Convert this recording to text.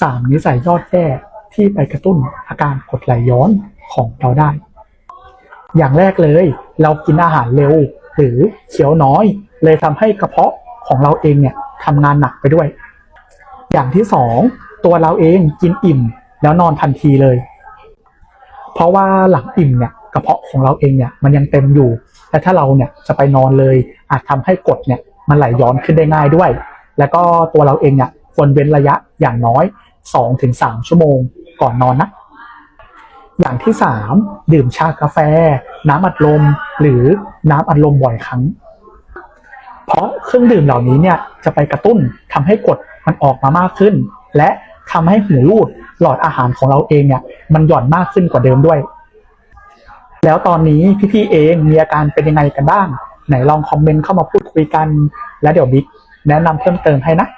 สามนิสัยยอดแย่ที่ไปกระตุ้นอาการกดไหลย้อนของเราได้ อย่างแรกเลย เรากินอาหารเร็ว หรือเคี้ยวน้อย เลยทำให้กระเพาะของเราเองเนี่ยทำงานหนักไปด้วย อย่างที่สองตัวเราเองกินอิ่มแล้วนอนทันทีเลย เพราะว่าหลังอิ่มเนี่ยกระเพาะของเราเองเนี่ยมันยังเต็มอยู่ และถ้าเราเนี่ยจะไปนอนเลย อาจทำให้กดเนี่ยมันไหลย้อนขึ้นได้ง่ายด้วย แล้วก็ตัวเราเองเนี่ย ควรเว้นระยะอย่างน้อย 2-3 ชั่วโมงก่อนนอนนะ อย่างที่สามดื่มชากาแฟ น้ำอัดลม หรือน้ำอัดลมบ่อยครั้ง เพราะเครื่องดื่มเหล่านี้เนี่ยจะไปกระตุ้นทำให้กรดมันออกมามากขึ้น และทำให้หูรูดหลอดอาหารของเราเองเนี่ยมันหย่อนมากขึ้นกว่าเดิมด้วย แล้วตอนนี้พี่ๆเองมีอาการเป็นยังไงกันบ้าง ไหนลองคอมเมนต์เข้ามาพูดคุยกัน แล้วเดี๋ยวบิ๊กแนะนำเพิ่มเติมให้นะ